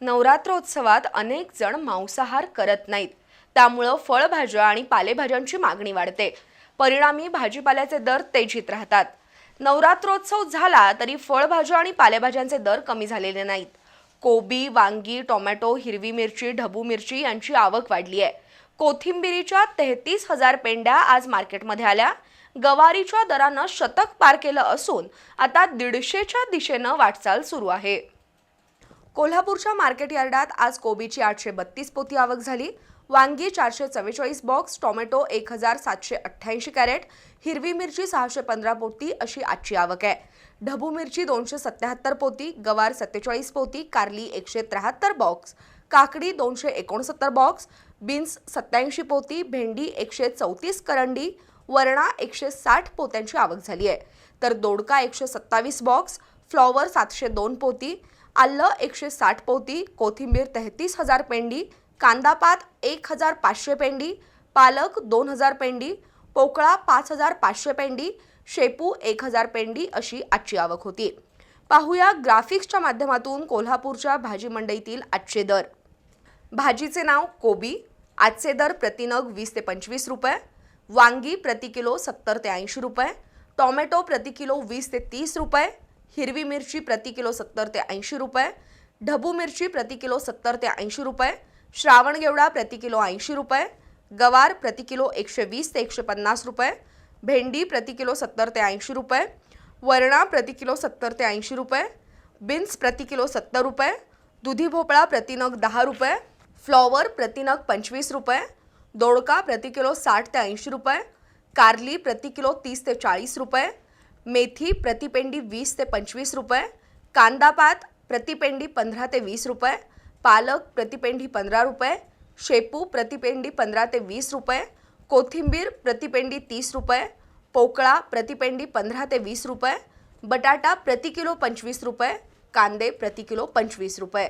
नवरात्रोत्सवात अनेक जण मांसाहार करत नाहीत. त्यामुळं फळभाज्या आणि पालेभाज्यांची मागणी वाढते. परिणामी भाजीपाल्याचे दर तेजीत राहतात. नवरात्रोत्सव झाला तरी फळभाज्या आणि पालेभाज्यांचे दर कमी झालेले नाहीत. कोबी वांगी टोमॅटो हिरवी मिरची ढबू मिरची यांची आवक वाढली आहे. कोथिंबिरीच्या तेहतीस हजार पेंड्या आज मार्केटमध्ये आल्या. गवारीच्या दरानं शतक पार केलं असून आता दीडशेच्या दिशेनं वाटचाल सुरू आहे. कोल्हापूरच्या मार्केट यार्डात आज कोबीची आठशे बत्तीस पोती आवक झाली. वांगी चारशे चव्वेचाळीस बॉक्स टोमॅटो एक हजार सातशे अठ्ठ्याऐंशी कॅरेट हिरवी मिरची सहाशे पंधरा पोती अशी आजची आवक आहे. ढबू मिरची दोनशे सत्याहत्तर पोती गवार सत्तेचाळीस पोती कारली एकशे त्र्याहत्तर बॉक्स काकडी दोनशे एकोणसत्तर बॉक्स बीन्स सत्याऐंशी पोती भेंडी एकशे चौतीस करंडी वरणा एकशे साठ पोत्यांची आवक झाली आहे. तर दोडका एकशे सत्तावीस बॉक्स फ्लॉवर सातशे दोन पोती आलं एकशे साठ पोती कोथिंबीर तेहतीस हजार पेंडी कांदापात एक हजार पाचशे पेंडी पालक दोन हजार पेंडी पोकळा पाच हजार पाचशे पेंडी शेपू एक हजार पेंडी अशी आजची आवक होती. पाहूया ग्राफिक्सच्या माध्यमातून कोल्हापूरच्या भाजी मंडईतील आजचे दर. भाजीचे नाव कोबी आजचे दर प्रतिनग वीस ते पंचवीस रुपये वांगी प्रति किलो सत्तर ते ऐंशी रुपये टॉमॅटो प्रति किलो वीस ते तीस रुपये हिरवी मिरची प्रति किलो सत्तर ते ऐंशी रुपये, ढबू मिरची प्रति किलो सत्तर ते ऐंशी रुपये, श्रावण गेवडा प्रति किलो ऐंशी रुपये, गवार प्रति किलो एकशे वीस ते एकशे पन्नास रुपये, भेंडी प्रति किलो सत्तर ते ऐंशी रुपये, वरणा प्रति किलो सत्तर ते ऐंशी रुपये, बीन्स प्रति किलो सत्तर रुपये, दुधी भोपळा प्रतिनग दहा रुपये, फ्लॉवर प्रतिनग पंचवीस रुपये, दोडका प्रति किलो साठ ते ऐंशी रुपये, कारली प्रति किलो तीस ते चाळीस रुपये मेथी प्रतिपेंडी वीस ते पंचवीस रुपये कांदापात प्रतिपेंडी पंधरा ते वीस रुपये पालक प्रतिपेंडी पंधरा रुपये शेपू प्रतिपेंडी पंधरा ते वीस रुपये कोथिंबीर प्रतिपेंडी तीस रुपये पोकळा प्रतिपेंडी पंधरा ते वीस रुपये बटाटा प्रति किलो पंचवीस रुपये कांदे प्रति किलो पंचवीस रुपये.